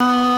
தென்பாண்டி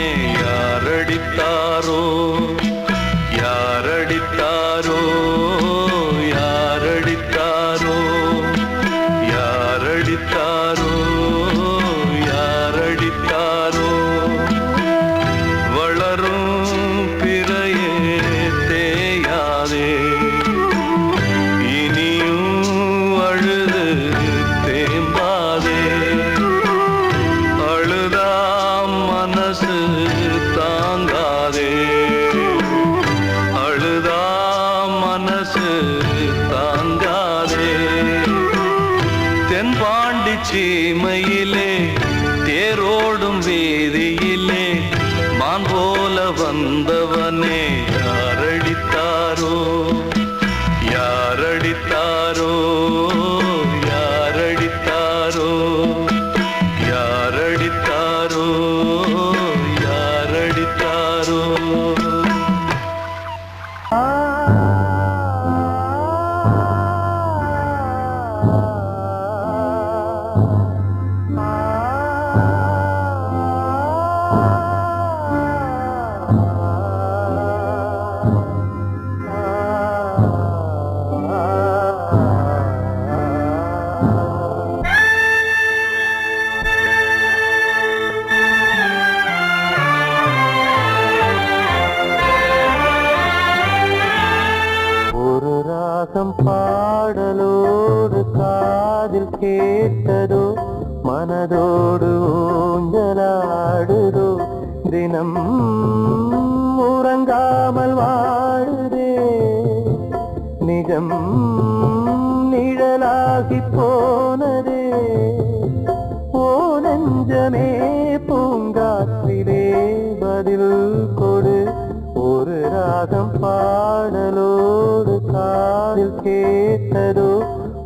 பாடலோடு காதில் கேட்டதோ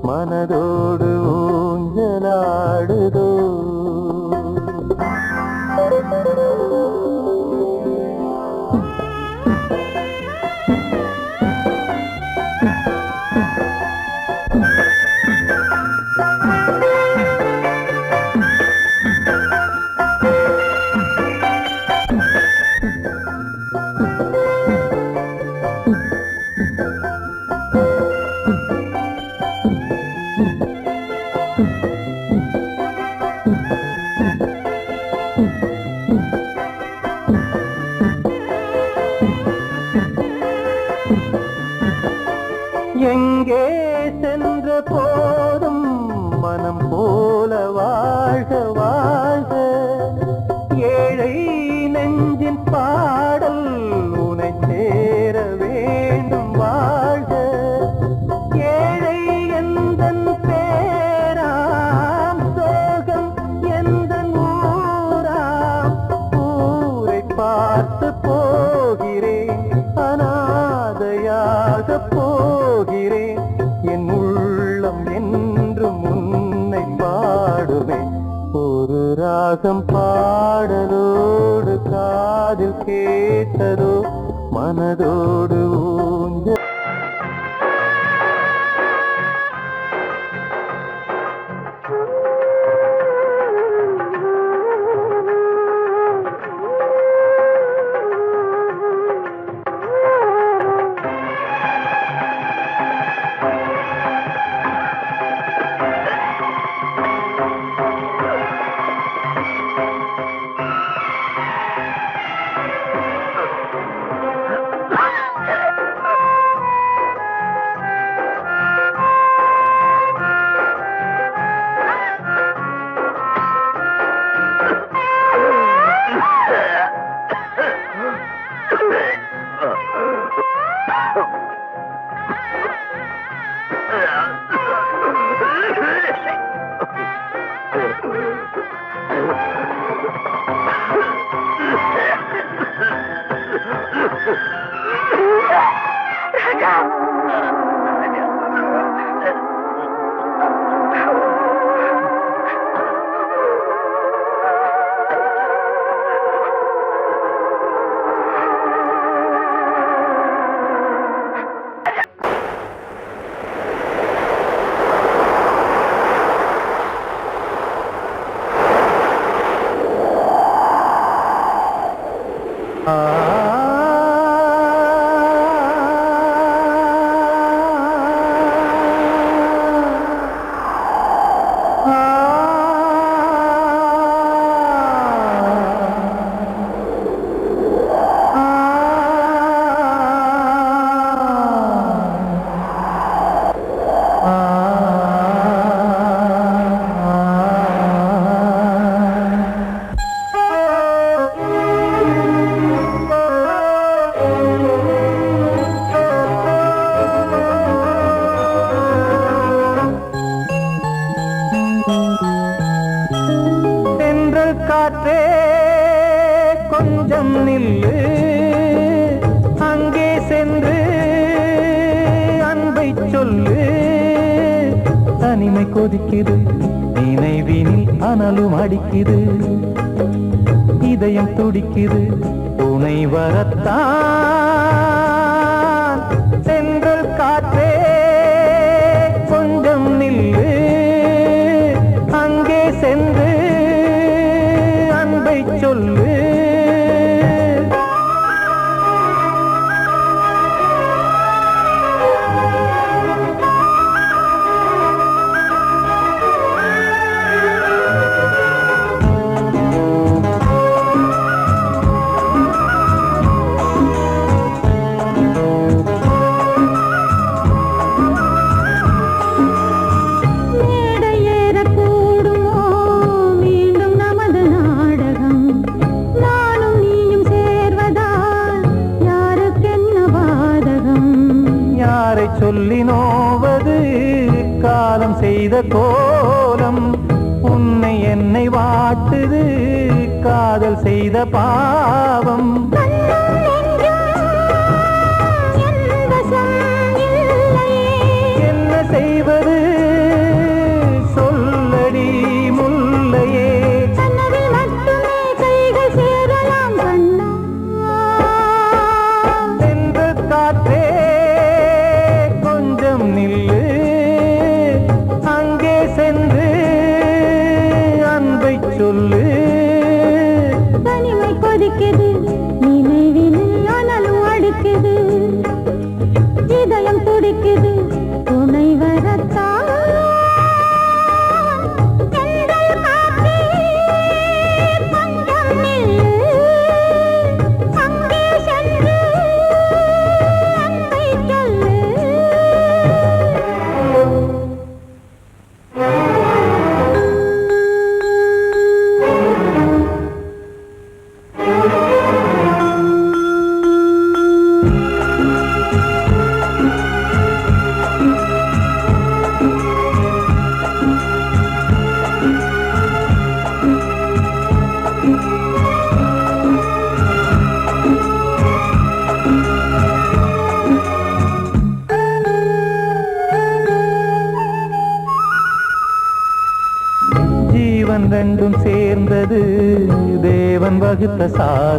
மனதோடு கேட்டதோ மனதோடு சொல்லு தனிமை கொதிக்குது நினைவினில் அனலும் அடிக்குது. இதயம் துடிக்குது துணை வரத்தான். சொல்லி நோவது காலம் செய்த கோலம் உன்னை என்னை வாட்டுது காதல் செய்த பாவம். என்ன செய்வது?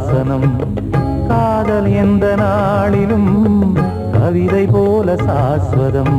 சாசனம் காதல் எந்த நாளிலும் கவிதை போல சாஸ்வதம்.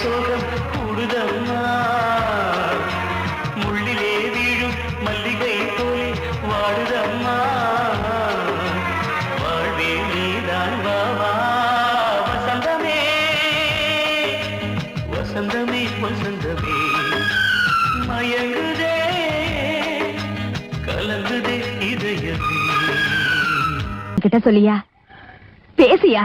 சோகம் கூடுதம்மா முள்ளிலே வீழும் மல்லிகை போலே வாடுதம்மா? வாழ்வே நீதான் வா வசந்தமே. வசந்தமே வசந்தமே. மயங்குதே கலங்குதே இதயமே. கிட்ட சொல்லியா? பேசியா?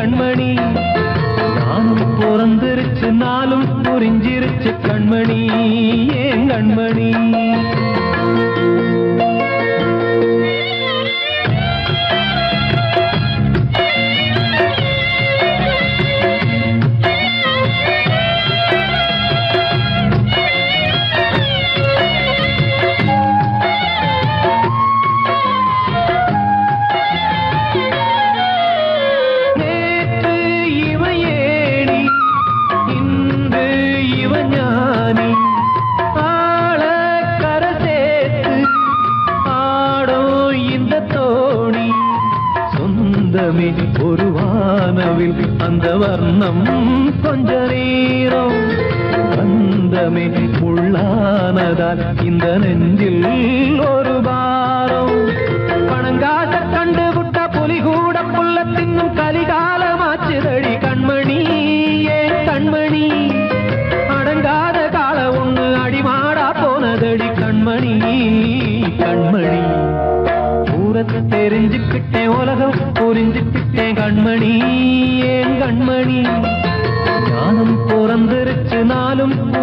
கண்மணி. நானும் பிறந்திருச்சு நாளும் புரிஞ்சிருச்சு கண்மணி. ஏன் கண்மணி?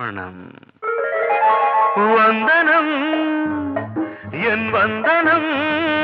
சமர்ப்பணம் வந்தனம். என் வந்தனம்.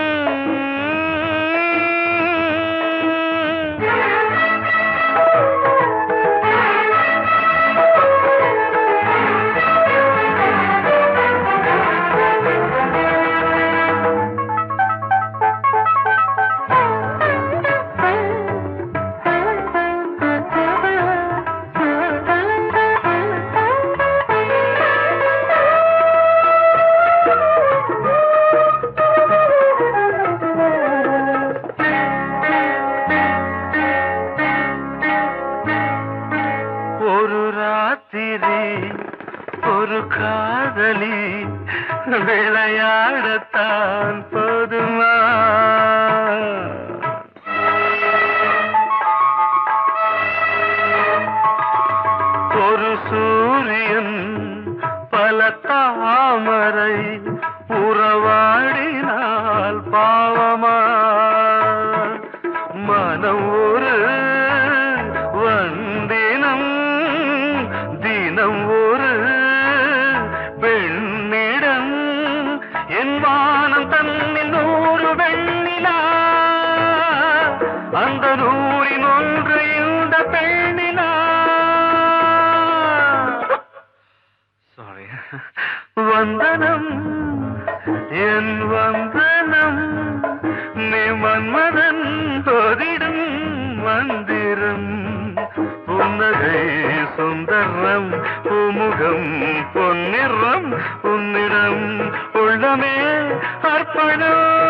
அர்ப்பணம்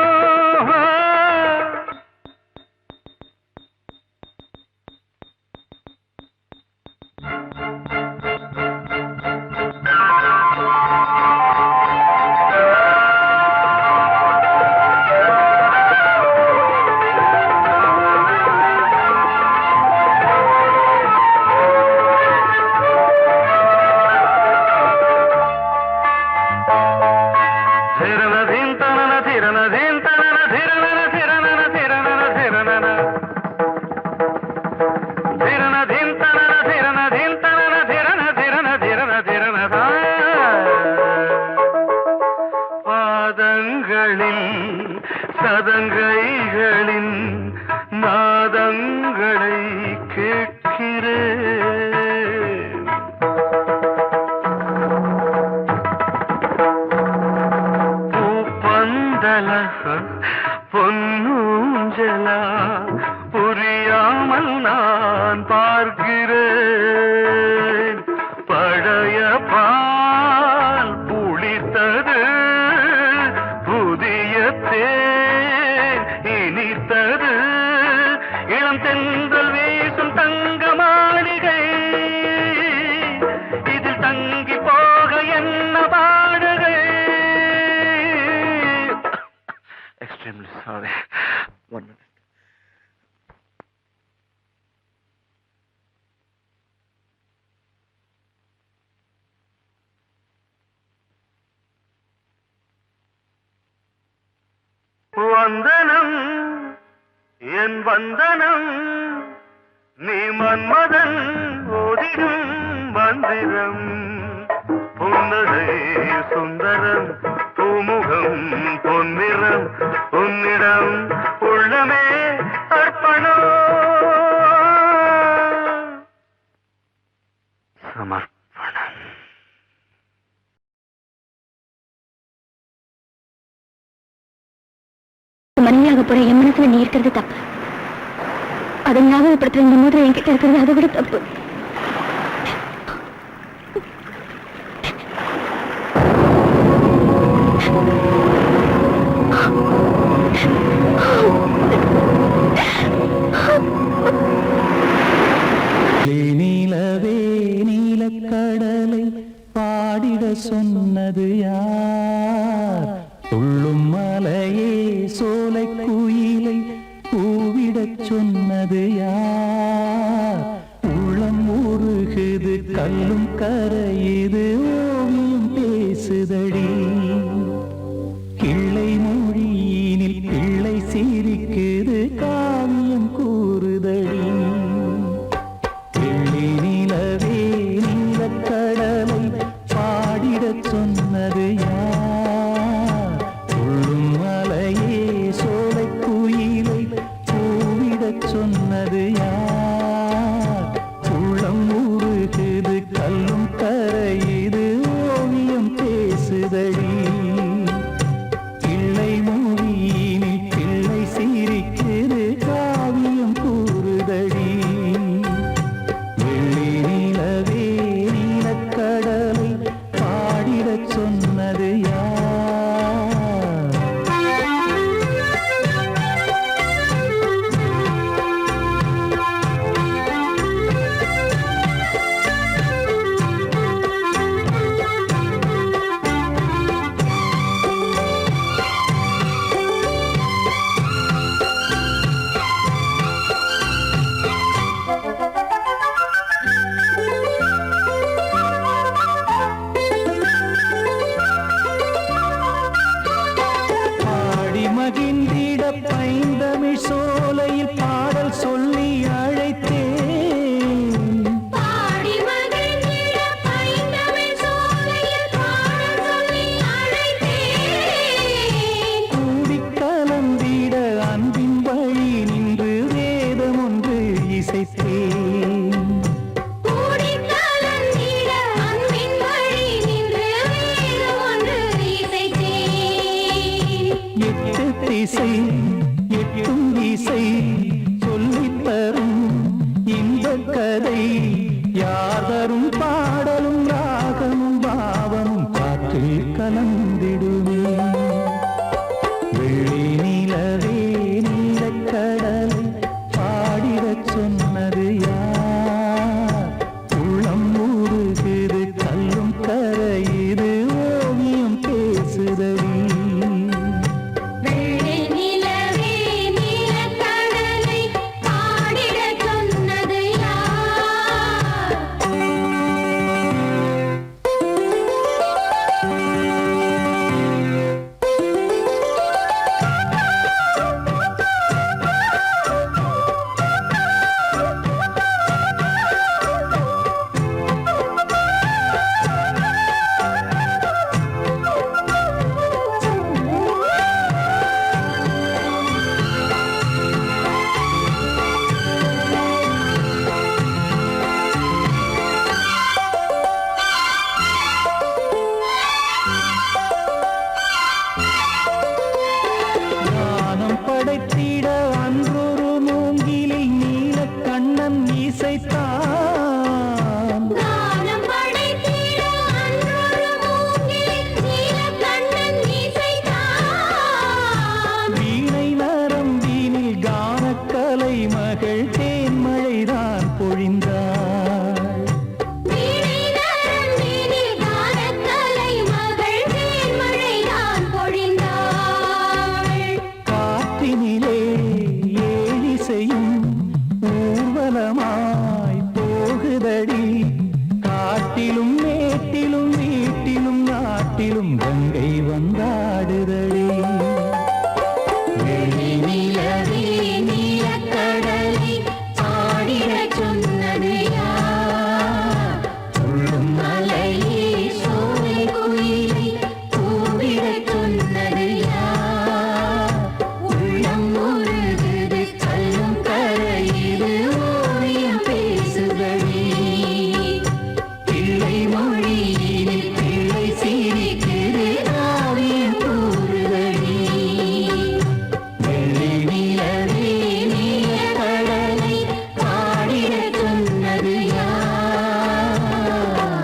நீ மன்மதன் ஓதிடும் மந்திரம் புன்னகை சுந்தரம் பூமுகம் பொன்னிறம் உன்னிடம் உள்ளமே அர்ப்பணம். மனைவியாக போற என் மனசுல நீ இருக்கிறது தப்பு. அதை ஞாபகப்படுத்துற இந்த மாதிரி என்கிட்ட இருக்கிறது அதை விட தப்பு. கடலை பாடிட சொன்னது யார்? துள்ளும் மலையே சோலை குயிலை சொன்னது யார்? உளம் உருகுது கல்லும் கரையுது ஓவியம் பேசுதடி. சொன்னது யார்?